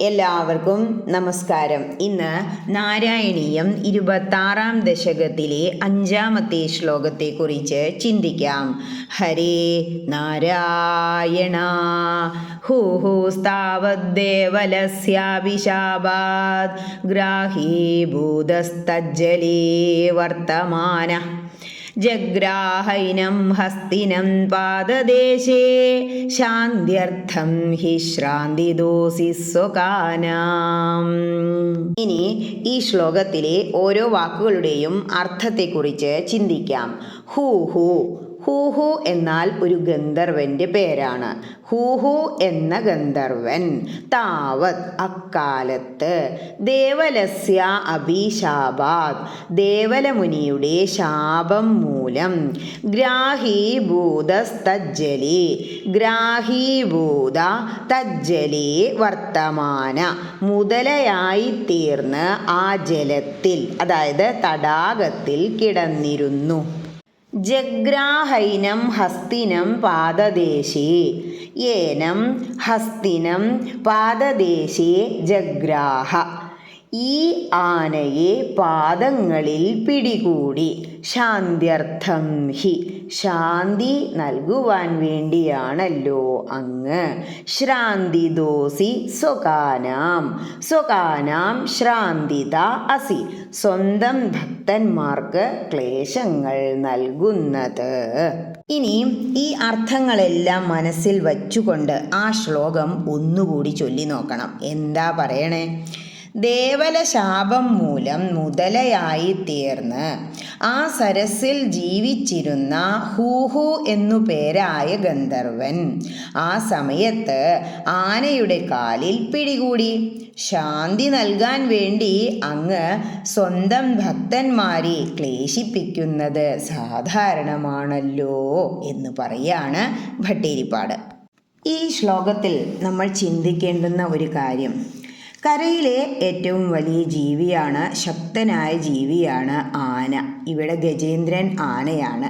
എല്ലാവർക്കും നമസ്കാരം. ഇന്ന് നാരായണീയം ഇരുപത്താറാം ദശകത്തിലെ അഞ്ചാമത്തെ ശ്ലോകത്തെ കുറിച്ച് ചിന്തിക്കാം. ഹരേ നാരായണ. ഹൂഹൂസ്താവദ്ദേവലസ്യാഭിശാപാത് ഗ്രാഹീഭൂതസ്തജ്ജലേ വർത്തമാന. ജഗ്രാഹൈനം ഹസ്തിനം പാദദേശേ ശാന്ത്യർത്ഥം ഹി ശ്രാന്തി ദോസി സ്വകാനാം. ഇനി ഈ ശ്ലോകത്തിലെ ഓരോ വാക്കുകളുടെയും അർത്ഥത്തെക്കുറിച്ച് ചിന്തിക്കാം. ഹൂ ഹൂ ഹൂഹു എന്നാൽ ഒരു ഗന്ധർവന്റെ പേരാണ്. ഹൂഹു എന്ന ഗന്ധർവൻ. താവത് അക്കാലത്ത് ദേവലസ്യ അഭിശാപാത് ദേവലമുനിയുടെ ശാപം മൂലം ഗ്രാഹീഭൂതസ്തജ്ജലി. ഗ്രാഹീഭൂത തജ്ജലി വർത്തമാന മുതലയായി തീർന്ന് ആ ജലത്തിൽ അതായത് തടാകത്തിൽ കിടന്നിരുന്നു. ജഗ്രാഹൈനം ഹസ്തിനം പാദദേശേ ഏനം ഹസ്തിനം പാദദേശേ ജഗ്രാഹ. ഈ ആനയെ പാദങ്ങളിൽ പിടികൂടി. ശാന്ത്യർത്ഥം ഹി. ശാന്തി നൽകുവാൻ വേണ്ടിയാണല്ലോ അങ്ങ്. ശ്രാന്തി ദോസി സ്വകാനാം. സ്വകാനാം ശ്രാന്തിത അസി. സ്വന്തം ഭക്തന്മാർക്ക് ക്ലേശങ്ങൾ നൽകുന്നത്. ഇനി ഈ അർത്ഥങ്ങളെല്ലാം മനസ്സിൽ വച്ചുകൊണ്ട് ആ ശ്ലോകം ഒന്നുകൂടി ചൊല്ലി നോക്കണം. എന്താ പറയണേ? ദേവല ശാപം മൂലം മുതലയായി തീർന്ന് ആ സരസിൽ ജീവിച്ചിരുന്ന ഹൂഹു എന്നു പേരായ ഗന്ധർവൻ ആ സമയത്ത് ആനയുടെ കാലിൽ പിടികൂടി. ശാന്തി നൽകാൻ വേണ്ടി അങ്ങ് സ്വന്തം ഭക്തന്മാരെ ക്ലേശിപ്പിക്കുന്നത് സാധാരണമാണല്ലോ എന്ന് പറയാണ് ഭട്ടേരിപ്പാട്. ഈ ശ്ലോകത്തിൽ നമ്മൾ ചിന്തിക്കേണ്ടുന്ന ഒരു കാര്യം കരയിലെ ഏറ്റവും വലിയ ജീവിയാണ് ശക്തനായ ജീവിയാണ് ആന. ഇവിടെ ഗജേന്ദ്രൻ ആനയാണ്.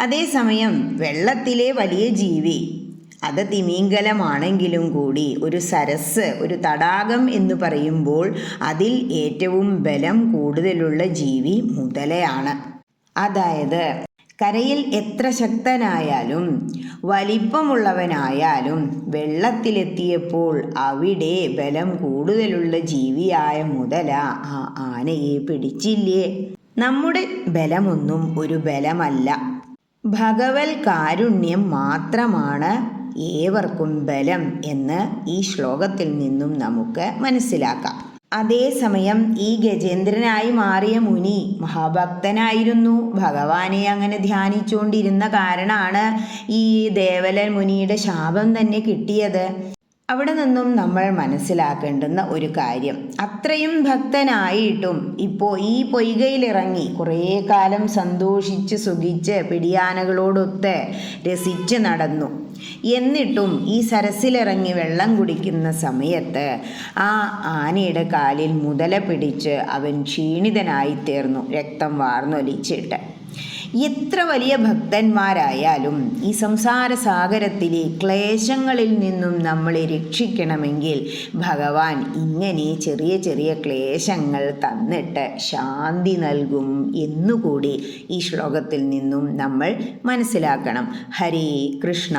അതേസമയം വെള്ളത്തിലെ വലിയ ജീവി അത് തിമിംഗലമാണെങ്കിലും കൂടി ഒരു സരസ് ഒരു തടാകം എന്ന് പറയുമ്പോൾ അതിൽ ഏറ്റവും ബലം കൂടുതലുള്ള ജീവി മുതലയാണ്. അതായത് കരയിൽ എത്ര ശക്തനായാലും വലിപ്പമുള്ളവനായാലും വെള്ളത്തിലെത്തിയപ്പോൾ അവിടെ ബലം കൂടുതലുള്ള ജീവിയായ മുതല ആ ആനയെ പിടിച്ചില്ലേ? നമ്മുടെ ബലമൊന്നും ഒരു ബലമല്ല. ഭഗവൽ കാരുണ്യം മാത്രമാണ് ഏവർക്കും ബലം എന്ന് ഈ ശ്ലോകത്തിൽ നിന്നും നമുക്ക് മനസ്സിലാക്കാം. അതേസമയം ഈ ഗജേന്ദ്രനായി മാറിയ മുനി മഹാഭക്തനായിരുന്നു. ഭഗവാനെ അങ്ങനെ ധ്യാനിച്ചുകൊണ്ടിരുന്ന കാരണമാണ് ഈ ദേവലൻ മുനിയുടെ ശാപം തന്നെ കിട്ടിയത്. അവിടെ നിന്നും നമ്മൾ മനസ്സിലാക്കേണ്ടുന്ന ഒരു കാര്യം. അത്രയും ഭക്തനായിട്ടും ഇപ്പോൾ ഈ പൊയ്കയിലിറങ്ങി കുറേ കാലം സന്തോഷിച്ച് സുഖിച്ച് പിടിയാനകളോടൊത്ത് രസിച്ച് നടന്നു. എന്നിട്ടും ഈ സരസിലിറങ്ങി വെള്ളം കുടിക്കുന്ന സമയത്ത് ആ ആനയുടെ കാലിൽ മുതല പിടിച്ച് അവൻ ക്ഷീണിതനായിത്തീർന്നു രക്തം വാർന്നൊലിച്ചിട്ട്. എത്ര വലിയ ഭക്തന്മാരായാലും ഈ സംസാര സാഗരത്തിലെ ക്ലേശങ്ങളിൽ നിന്നും നമ്മളെ രക്ഷിക്കണമെങ്കിൽ ഭഗവാൻ ഇങ്ങനെ ചെറിയ ചെറിയ ക്ലേശങ്ങൾ തന്നിട്ട് ശാന്തി നൽകും എന്നുകൂടി ഈ ശ്ലോകത്തിൽ നിന്നും നമ്മൾ മനസ്സിലാക്കണം. ഹരേ കൃഷ്ണ.